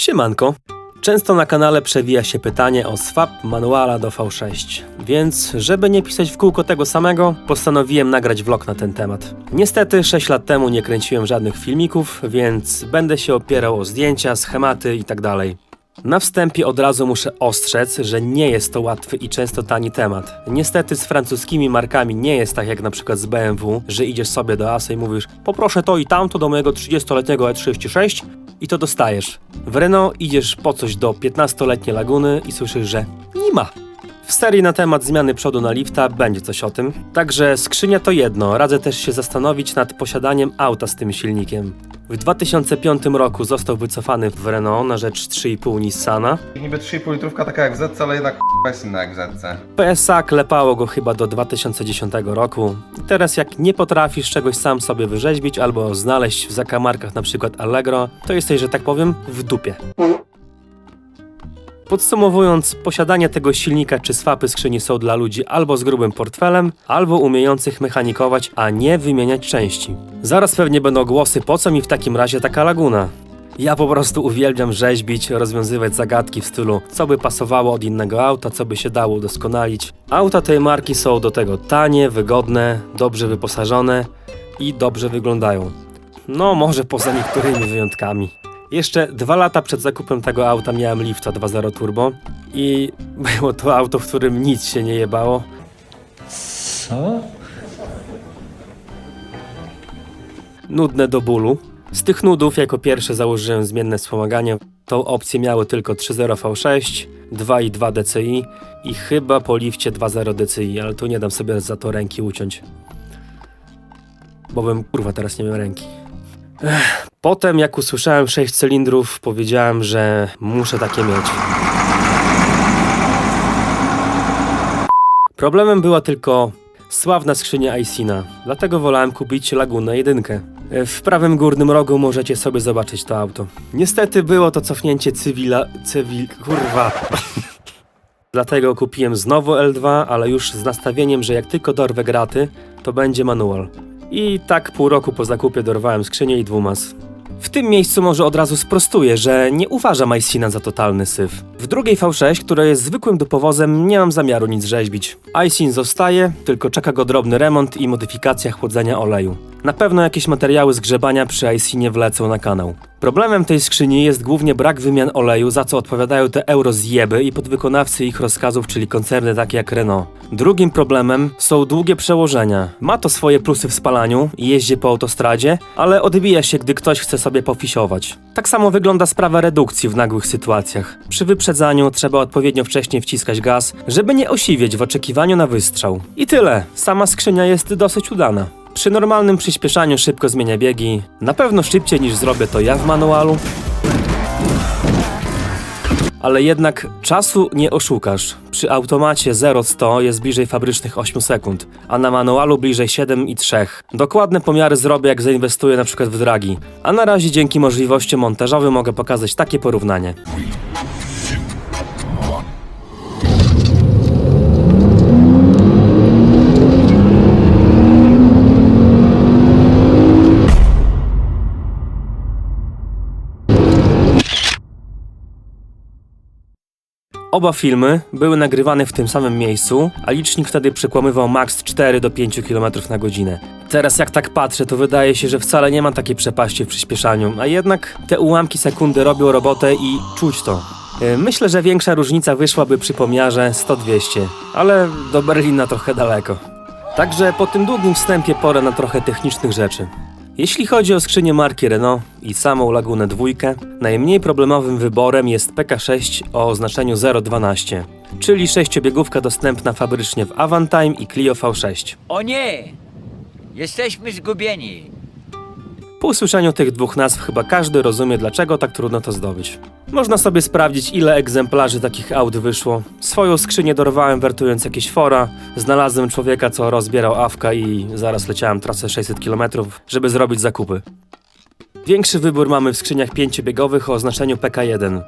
Siemanko. Często na kanale przewija się pytanie o swap manuala do V6, więc żeby nie pisać w kółko tego samego, postanowiłem nagrać vlog na ten temat. Niestety 6 lat temu nie kręciłem żadnych filmików, więc będę się opierał o zdjęcia, schematy itd. Na wstępie od razu muszę ostrzec, że nie jest to łatwy i często tani temat. Niestety z francuskimi markami nie jest tak jak na przykład z BMW, że idziesz sobie do ASA i mówisz poproszę to i tamto do mojego 30-letniego E36 i to dostajesz. W Renault idziesz po coś do 15-letniej Laguny i słyszysz, że nie ma. W serii na temat zmiany przodu na lifta będzie coś o tym. Także skrzynia to jedno, radzę też się zastanowić nad posiadaniem auta z tym silnikiem. W 2005 roku został wycofany w Renault na rzecz 3,5 Nissana. Niby 3,5 litrówka taka jak w Zetce, ale jednak k***a jest inna jak w Zetce. PSA klepało go chyba do 2010 roku. I teraz jak nie potrafisz czegoś sam sobie wyrzeźbić albo znaleźć w zakamarkach na przykład Allegro, to jesteś, że tak powiem, w dupie. Podsumowując, posiadanie tego silnika czy swapy skrzyni są dla ludzi albo z grubym portfelem, albo umiejących mechanikować, a nie wymieniać części. Zaraz pewnie będą głosy, po co mi w takim razie taka laguna? Ja po prostu uwielbiam rzeźbić, rozwiązywać zagadki w stylu, co by pasowało od innego auta, co by się dało udoskonalić. Auta tej marki są do tego tanie, wygodne, dobrze wyposażone i dobrze wyglądają. No, może poza niektórymi wyjątkami. Jeszcze dwa lata przed zakupem tego auta miałem Lifta 2.0 Turbo i było to auto, w którym nic się nie jebało. Co? nudne do bólu. Z tych nudów jako pierwsze założyłem zmienne wspomaganie. Tą opcję miały tylko 3.0 V6, 2.2 DCI i chyba po lifcie 2.0 DCI, ale tu nie dam sobie za to ręki uciąć. Bo bym kurwa teraz nie miał ręki. Ech. Potem jak usłyszałem 6 cylindrów, powiedziałem, że muszę takie mieć. Problemem była tylko sławna skrzynia Aisina, dlatego wolałem kupić Lagunę 1. W prawym górnym rogu możecie sobie zobaczyć to auto. Niestety było to cofnięcie cywila... cywil... kurwa... Dlatego kupiłem znowu L2, ale już z nastawieniem, że jak tylko dorwę graty, to będzie manual. I tak pół roku po zakupie dorwałem skrzynię i dwumas. W tym miejscu może od razu sprostuję, że nie uważam Aisina za totalny syf. W drugiej V6, która jest zwykłym dupowozem, nie mam zamiaru nic rzeźbić. Aisin zostaje, tylko czeka go drobny remont i modyfikacja chłodzenia oleju. Na pewno jakieś materiały z grzebania przy Aisinie wlecą na kanał. Problemem tej skrzyni jest głównie brak wymian oleju, za co odpowiadają te eurozjeby i podwykonawcy ich rozkazów, czyli koncerny takie jak Renault. Drugim problemem są długie przełożenia. Ma to swoje plusy w spalaniu i jeździ po autostradzie, ale odbija się, gdy ktoś chce sobie pofisiować. Tak samo wygląda sprawa redukcji w nagłych sytuacjach. Przy wyprzedzaniu trzeba odpowiednio wcześnie wciskać gaz, żeby nie osiwieć w oczekiwaniu na wystrzał. I tyle. Sama skrzynia jest dosyć udana. Przy normalnym przyspieszaniu szybko zmienia biegi. Na pewno szybciej niż zrobię to ja w manualu. Ale jednak czasu nie oszukasz. Przy automacie 0-100 jest bliżej fabrycznych 8 sekund, a na manualu bliżej 7 i 3. Dokładne pomiary zrobię jak zainwestuję na przykład w dragi. A na razie dzięki możliwościom montażowym mogę pokazać takie porównanie. Oba filmy były nagrywane w tym samym miejscu, a licznik wtedy przekłamywał maks 4 do 5 km na godzinę. Teraz jak tak patrzę, to wydaje się, że wcale nie ma takiej przepaści w przyspieszaniu, a jednak te ułamki sekundy robią robotę i czuć to. Yy, Myślę, że większa różnica wyszłaby przy pomiarze 100-200, ale do Berlina trochę daleko. Także po tym długim wstępie pora na trochę technicznych rzeczy. Jeśli chodzi o skrzynię marki Renault i samą Lagunę dwójkę, najmniej problemowym wyborem jest PK6 o oznaczeniu 012, czyli sześciobiegówka dostępna fabrycznie w Avantime i Clio V6. O nie! Jesteśmy zgubieni. Po usłyszeniu tych dwóch nazw chyba każdy rozumie, dlaczego tak trudno to zdobyć. Można sobie sprawdzić, ile egzemplarzy takich aut wyszło. Swoją skrzynię dorwałem wertując jakieś fora, znalazłem człowieka, co rozbierał awka i zaraz leciałem trasę 600 km, żeby zrobić zakupy. Większy wybór mamy w skrzyniach pięciobiegowych o oznaczeniu PK1,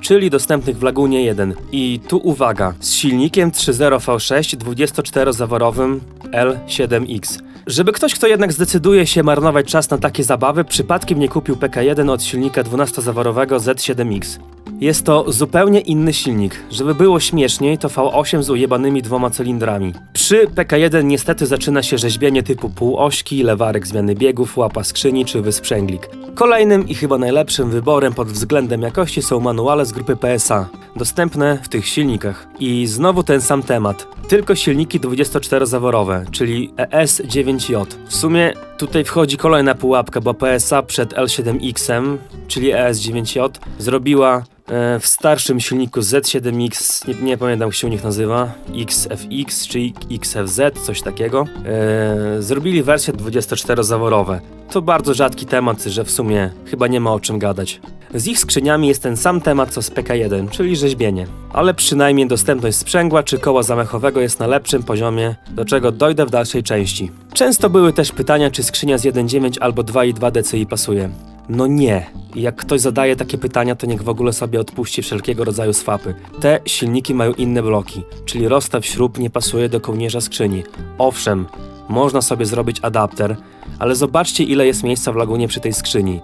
czyli dostępnych w Lagunie 1. I tu uwaga, z silnikiem 3.0 V6 24-zaworowym L7X. Żeby ktoś, kto jednak zdecyduje się marnować czas na takie zabawy, przypadkiem nie kupił PK1 od silnika 12-zaworowego Z7X. Jest to zupełnie inny silnik. Żeby było śmieszniej, to V8 z ujebanymi dwoma cylindrami. Przy PK1 niestety zaczyna się rzeźbienie typu półośki, lewarek zmiany biegów, łapa skrzyni czy wysprzęglik. Kolejnym i chyba najlepszym wyborem pod względem jakości są manuale z grupy PSA, dostępne w tych silnikach. I znowu ten sam temat. Tylko silniki 24-zaworowe, czyli E ES9J. W sumie tutaj wchodzi kolejna pułapka, bo PSA przed L7X, czyli E ES9J, zrobiła e, w starszym silniku Z7X, nie, nie pamiętam jak się u nich nazywa, XFX czy XFZ, coś takiego, e, zrobili wersje 24-zaworowe. To bardzo rzadki temat, że w sumie chyba nie ma o czym gadać. Z ich skrzyniami jest ten sam temat co z PK1, czyli rzeźbienie. Ale przynajmniej dostępność sprzęgła czy koła zamachowego jest na lepszym poziomie, do czego dojdę w dalszej części. Często były też pytania, czy skrzynia z 1.9 albo 2.2 DCI pasuje. No nie. Jak ktoś zadaje takie pytania, to niech w ogóle sobie odpuści wszelkiego rodzaju swapy. Te silniki mają inne bloki, czyli rozstaw śrub nie pasuje do kołnierza skrzyni. Owszem, można sobie zrobić adapter, ale zobaczcie ile jest miejsca w lagunie przy tej skrzyni.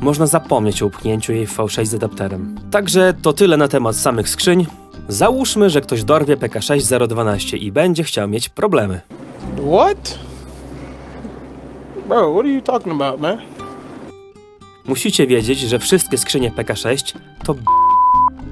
Można zapomnieć o upchnięciu jej w V6 z adapterem. Także to tyle na temat samych skrzyń. Załóżmy, że ktoś dorwie PK6012 i będzie chciał mieć problemy. What? Bro, what are you talking about, man? Musicie wiedzieć, że wszystkie skrzynie PK6 to b-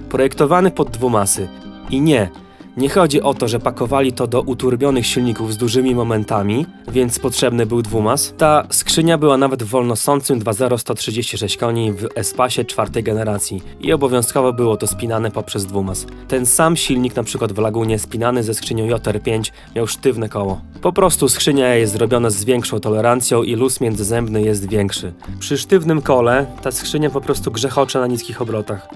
projektowane pod dwumasy. I nie, nie chodzi o to, że pakowali to do uturbionych silników z dużymi momentami, więc potrzebny był dwumas. Ta skrzynia była nawet w wolnosącym 2.0 136 koni w S-pasie czwartej generacji i obowiązkowo było to spinane poprzez dwumas. Ten sam silnik na przykład w Lagunie spinany ze skrzynią JR5 miał sztywne koło. Po prostu skrzynia jest zrobiona z większą tolerancją i luz międzyzębny jest większy. Przy sztywnym kole ta skrzynia po prostu grzechocze na niskich obrotach.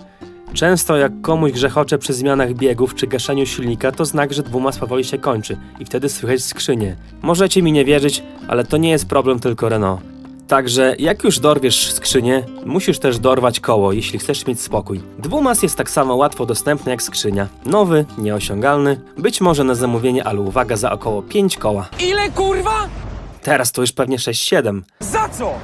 Często jak komuś grzechocze przy zmianach biegów czy gaszeniu silnika, to znak, że dwumas powoli się kończy i wtedy słychać skrzynię. Możecie mi nie wierzyć, ale to nie jest problem tylko Renault. Także jak już dorwiesz skrzynię, musisz też dorwać koło, jeśli chcesz mieć spokój. Dwumas jest tak samo łatwo dostępny jak skrzynia. Nowy, nieosiągalny, być może na zamówienie, ale uwaga za około 5 koła. Ile kurwa? Teraz to już pewnie 6-7. Za co?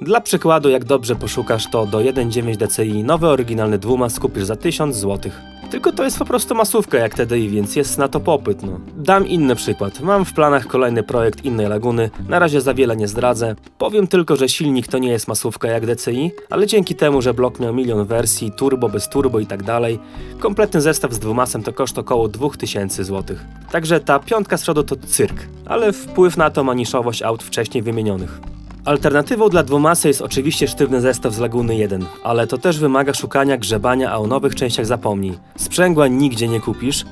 Dla przykładu, jak dobrze poszukasz, to do 1.9 DCI nowy oryginalny dwumas kupisz za 1000 zł. Tylko to jest po prostu masówka jak TDI, więc jest na to popyt, no. Dam inny przykład. Mam w planach kolejny projekt innej laguny, na razie za wiele nie zdradzę. Powiem tylko, że silnik to nie jest masówka jak DCI, ale dzięki temu, że blok miał milion wersji, turbo, bez turbo i tak dalej, kompletny zestaw z dwumasem to koszt około 2000 zł. Także ta piątka z przodu to cyrk, ale wpływ na to ma niszowość aut wcześniej wymienionych. Alternatywą dla dwumasy jest oczywiście sztywny zestaw z Laguny 1, ale to też wymaga szukania, grzebania, a o nowych częściach zapomnij. Sprzęgła nigdzie nie kupisz.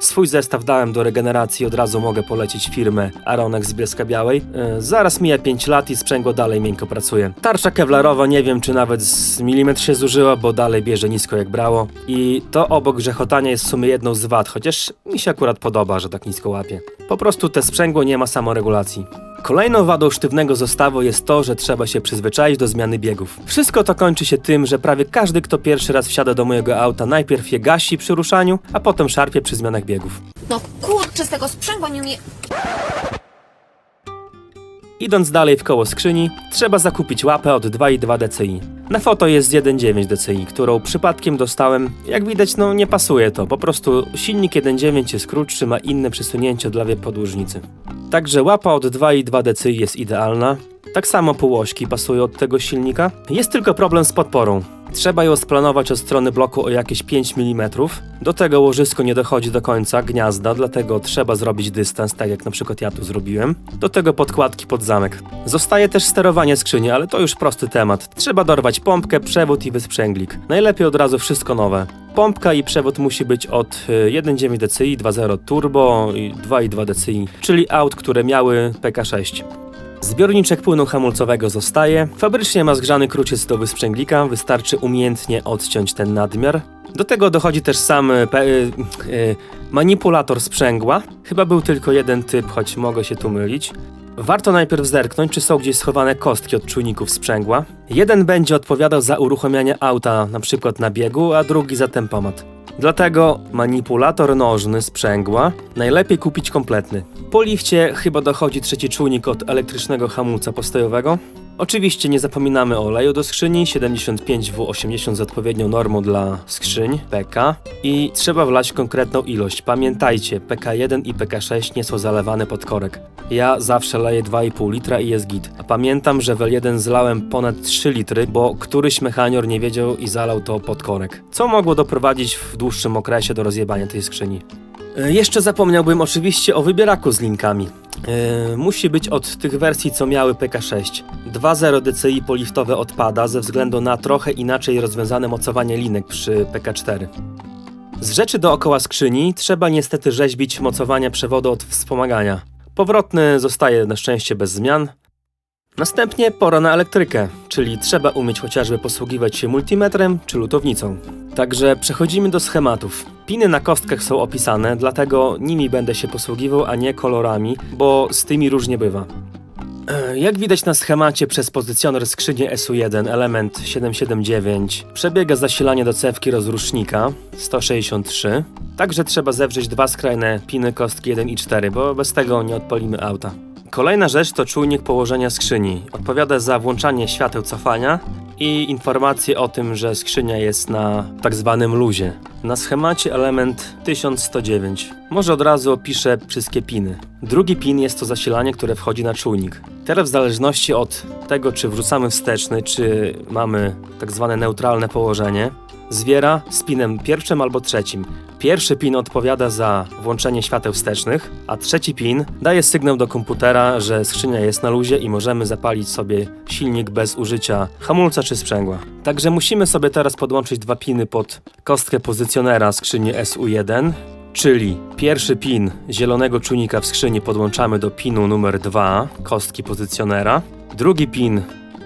Swój zestaw dałem do regeneracji, od razu mogę polecić firmę Aronex z Bielska Białej. E, zaraz mija 5 lat i sprzęgło dalej miękko pracuje. Tarcza kevlarowa nie wiem czy nawet z milimetr się zużyła, bo dalej bierze nisko jak brało. I to obok grzechotania jest w sumie jedną z wad, chociaż mi się akurat podoba, że tak nisko łapie. Po prostu te sprzęgło nie ma samoregulacji. Kolejną wadą sztywnego zestawu jest to, że trzeba się przyzwyczaić do zmiany biegów. Wszystko to kończy się tym, że prawie każdy, kto pierwszy raz wsiada do mojego auta, najpierw je gasi przy ruszaniu, a potem szarpie przy zmianach biegów. No kurczę, z tego sprzęgła nie umie... Idąc dalej w koło skrzyni, trzeba zakupić łapę od 2,2 DCI. Na foto jest z 1,9 DCI, którą przypadkiem dostałem. Jak widać, no nie pasuje to, po prostu silnik 1,9 jest krótszy, ma inne przesunięcie lewej podłużnicy. Także łapa od 2,2 DCI jest idealna. Tak samo półośki pasują od tego silnika. Jest tylko problem z podporą. Trzeba ją splanować od strony bloku o jakieś 5 mm. Do tego łożysko nie dochodzi do końca gniazda, dlatego trzeba zrobić dystans, tak jak na przykład ja tu zrobiłem. Do tego podkładki pod zamek. Zostaje też sterowanie skrzyni, ale to już prosty temat. Trzeba dorwać pompkę, przewód i wysprzęglik. Najlepiej od razu wszystko nowe. Pompka i przewód musi być od y, 1.9 DCI, 2.0 turbo i 2.2 DCI, czyli aut, które miały PK6. Zbiorniczek płynu hamulcowego zostaje. Fabrycznie ma zgrzany kruciec do wysprzęglika, wystarczy umiejętnie odciąć ten nadmiar. Do tego dochodzi też sam e, e, e, manipulator sprzęgła. Chyba był tylko jeden typ, choć mogę się tu mylić. Warto najpierw zerknąć, czy są gdzieś schowane kostki od czujników sprzęgła. Jeden będzie odpowiadał za uruchamianie auta, na przykład na biegu, a drugi za tempomat. Dlatego manipulator nożny sprzęgła najlepiej kupić kompletny. Po lifcie chyba dochodzi trzeci czujnik od elektrycznego hamulca postojowego. Oczywiście nie zapominamy o oleju do skrzyni 75W80 z odpowiednią normą dla skrzyń PK i trzeba wlać konkretną ilość. Pamiętajcie, PK1 i PK6 nie są zalewane pod korek. Ja zawsze leję 2,5 litra i jest git. A pamiętam, że w L1 zlałem ponad 3 litry, bo któryś mechanior nie wiedział i zalał to pod korek. Co mogło doprowadzić w dłuższym okresie do rozjebania tej skrzyni. E, Jeszcze zapomniałbym oczywiście o wybieraku z linkami. E, musi być od tych wersji, co miały PK6. 2.0 DCI poliftowe odpada ze względu na trochę inaczej rozwiązane mocowanie linek przy PK4. Z rzeczy dookoła skrzyni trzeba niestety rzeźbić mocowania przewodu od wspomagania. Powrotny zostaje na szczęście bez zmian. Następnie pora na elektrykę, czyli trzeba umieć chociażby posługiwać się multimetrem czy lutownicą. Także przechodzimy do schematów. Piny na kostkach są opisane, dlatego nimi będę się posługiwał, a nie kolorami, bo z tymi różnie bywa. E, Jak widać na schemacie przez pozycjoner skrzyni SU1 element 779 przebiega zasilanie do cewki rozrusznika 163. Także trzeba zewrzeć dwa skrajne piny kostki 1 i 4, bo bez tego nie odpalimy auta. Kolejna rzecz to czujnik położenia skrzyni. Odpowiada za włączanie świateł cofania i informacje o tym, że skrzynia jest na tak zwanym luzie. Na schemacie element 1109. Może od razu opiszę wszystkie piny. Drugi pin jest to zasilanie, które wchodzi na czujnik. Teraz w zależności od tego, czy wrzucamy wsteczny, czy mamy tak zwane neutralne położenie, zwiera z pinem pierwszym albo trzecim. Pierwszy pin odpowiada za włączenie świateł wstecznych, a trzeci pin daje sygnał do komputera, że skrzynia jest na luzie i możemy zapalić sobie silnik bez użycia hamulca czy sprzęgła. Także musimy sobie teraz podłączyć dwa piny pod kostkę pozycjonera skrzyni SU1, czyli pierwszy pin zielonego czujnika w skrzyni podłączamy do pinu numer 2 kostki pozycjonera, drugi pin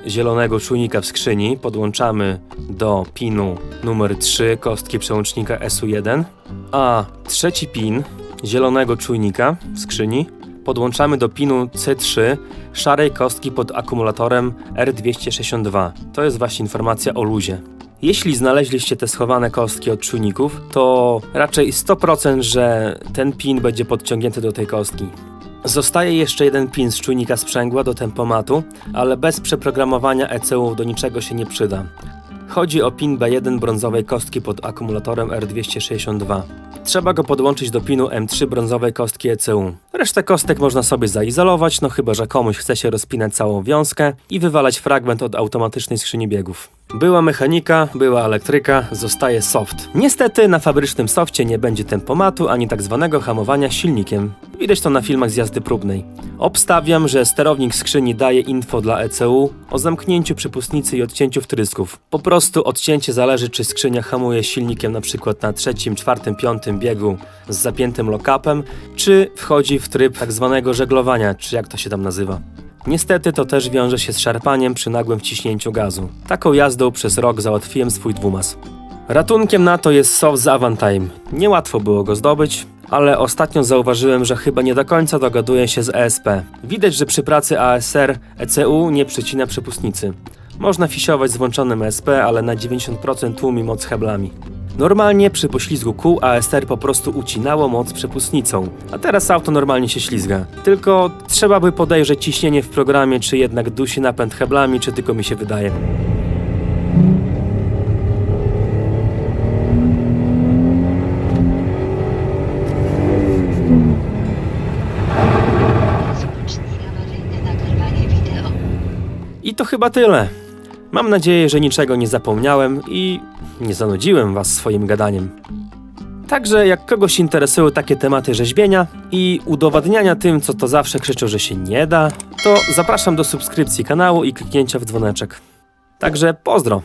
zielonego czujnika w skrzyni podłączamy do pinu numer 3 kostki przełącznika SU1, a trzeci pin zielonego czujnika w skrzyni podłączamy do pinu C3 szarej kostki pod akumulatorem R262. To jest właśnie informacja o luzie. Jeśli znaleźliście te schowane kostki od czujników, to raczej 100%, że ten pin będzie podciągnięty do tej kostki. Zostaje jeszcze jeden pin z czujnika sprzęgła do tempomatu, ale bez przeprogramowania ECU do niczego się nie przyda. Chodzi o pin B1 brązowej kostki pod akumulatorem R262. Trzeba go podłączyć do pinu M3 brązowej kostki ECU. Resztę kostek można sobie zaizolować, no chyba że komuś chce się rozpinać całą wiązkę i wywalać fragment od automatycznej skrzyni biegów. Była mechanika, była elektryka, zostaje soft. Niestety na fabrycznym softie nie będzie tempomatu ani tak zwanego hamowania silnikiem. Widać to na filmach z jazdy próbnej. Obstawiam, że sterownik skrzyni daje info dla ECU o zamknięciu przypustnicy i odcięciu wtrysków. Po prostu odcięcie zależy, czy skrzynia hamuje silnikiem przykład na trzecim, czwartym, piątym biegu z zapiętym lock-upem, czy wchodzi w tryb tak zwanego żeglowania, czy jak to się tam nazywa. Niestety to też wiąże się z szarpaniem przy nagłym wciśnięciu gazu. Taką jazdą przez rok załatwiłem swój dwumas. Ratunkiem na to jest soft z Avantime. Niełatwo było go zdobyć, ale ostatnio zauważyłem, że chyba nie do końca dogaduje się z ESP. Widać, że przy pracy ASR ECU nie przycina przepustnicy. Można fisiować z włączonym ESP, ale na 90% tłumi moc heblami. Normalnie przy poślizgu kół ASR po prostu ucinało moc przepustnicą, a teraz auto normalnie się ślizga. Tylko trzeba by podejrzeć ciśnienie w programie, czy jednak dusi napęd heblami, czy tylko mi się wydaje. I to chyba tyle. Mam nadzieję, że niczego nie zapomniałem i nie zanudziłem Was swoim gadaniem. Także jak kogoś interesują takie tematy rzeźbienia i udowadniania tym, co to zawsze krzyczą, że się nie da, to zapraszam do subskrypcji kanału i kliknięcia w dzwoneczek. Także pozdro!